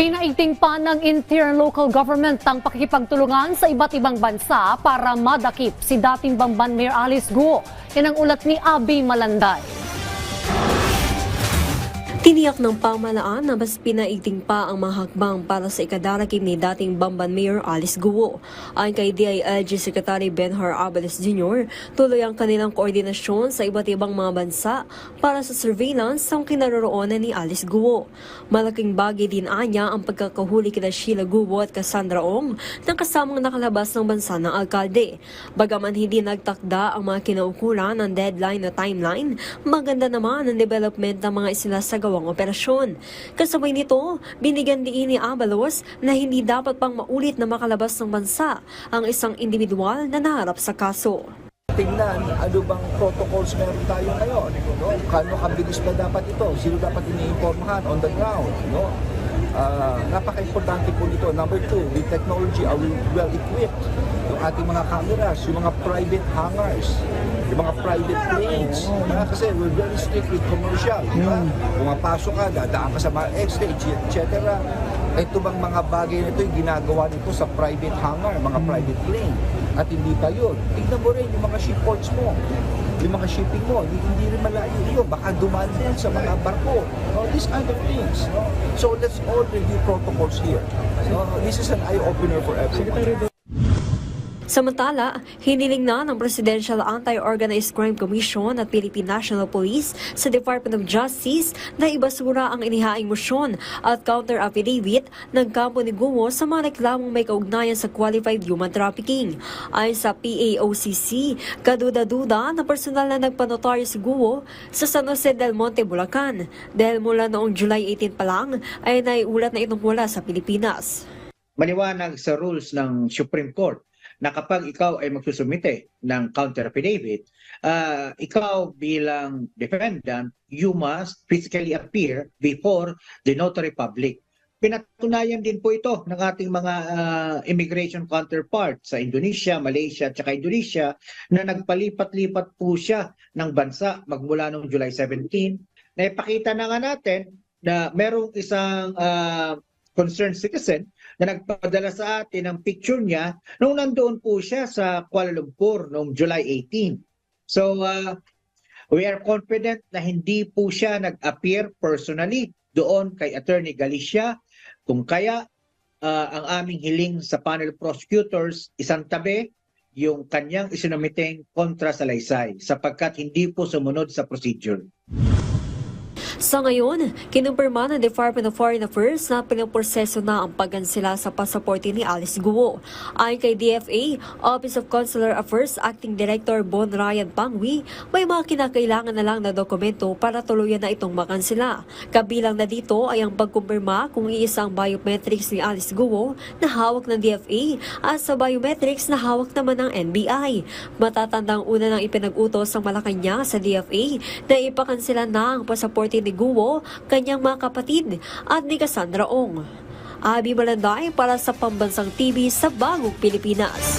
Pinaigting pa ng Interior Local Government ang pakikipagtulungan sa iba't ibang bansa para madakip si dating Bamban Mayor Alice Guo. Yan ang ulat ni Abi Malanday. Tiniyak ng pamalaan na mas pinaigting pa ang mga hakbang para sa ikadarakim ni dating Bamban Mayor Alice Guo. Ayon kay DILG Secretary Benhar Abeles Jr., tuloy ang kanilang koordinasyon sa iba't ibang mga bansa para sa surveillance ng kinaroroonan ni Alice Guo. Malaking bagay din anya ang pagkakahuli kina Sheila Guo at Cassandra Ong ng kasamang nakalabas ng bansa ng alkalde. Bagaman hindi nagtakda ang mga kinaukulan ng deadline na timeline, maganda naman ang development ng mga isinasagawang operasyon. Kasabay nito, binigyan diin ni Abalos na hindi dapat pang maulit na makalabas ng bansa ang isang individual na naharap sa kaso. tingnan ano bang protocols meron tayo ngayon. No? Kano kabilis ba dapat ito? Sino dapat iniinformahan on the ground? No? Ah, napaka-importante po nito. Number two, with technology, are we well equipped? Yung ating mga cameras, yung mga private hangars, yung mga private planes. Ah, kasi we're very strict with commercial. di ba? Pumapasok ka, dadaan ka sa mga exchange, etc. Ito bang mga bagay na ito yung ginagawa nito sa private hangar, mga private plane. At hindi pa yun. Tignan mo rin yung mga shipports mo yung mga shipping mo, hindi, hindi rin malayo yun. Baka dumaan yan sa mga barko. These kind of things. So let's all review protocols here. No? This is an eye-opener for everyone. Samantala, hiniling na ng Presidential Anti-Organized Crime Commission at Philippine National Police sa Department of Justice na ibasura ang inihaing motion at counter-affidavit ng kampo ni Gumo sa mga reklamong may kaugnayan sa qualified human trafficking. Ayon sa PAOCC, kaduda-duda na personal na nagpanotaryo si Guo sa San Jose del Monte, Bulacan dahil mula noong July 18 pa lang ay naiulat na itong mula sa Pilipinas. maliwanag sa rules ng Supreme Court na kapag ikaw ay magsusumite ng counter affidavit, ah, ikaw bilang defendant, you must physically appear before the notary public. Pinatunayan din po ito ng ating mga ah, immigration counterpart sa Indonesia, Malaysia at saka Indonesia na nagpalipat-lipat po siya ng bansa magmula noong July 17. Na ipakita na nga natin na merong isang ah, concerned citizen na nagpadala sa atin ng picture niya nung nandoon po siya sa Kuala Lumpur noong July 18. So uh, we are confident na hindi po siya nag-appear personally doon kay Attorney Galicia. Kung kaya uh, ang aming hiling sa panel prosecutors isang tabi yung kanyang isinumiteng kontra sa laysay sapagkat hindi po sumunod sa procedure. Sa ngayon, kinumpirma ng Department of Foreign Affairs na pinaproseso na ang pagansila sa pasaporte ni Alice Guo. Ayon kay DFA, Office of Consular Affairs Acting Director Bon Ryan Pangwi, may mga kinakailangan na lang na dokumento para tuluyan na itong makansila. Kabilang na dito ay ang pagkumpirma kung iisang biometrics ni Alice Guo na hawak ng DFA at sa biometrics na hawak naman ng NBI. Matatandang una nang ipinag-utos ng Malacanang sa DFA na ipakansila na ang pasaporte ni Guo, kanyang mga kapatid at ni Cassandra Ong. Abi Malanday para sa Pambansang TV sa Bagong Pilipinas.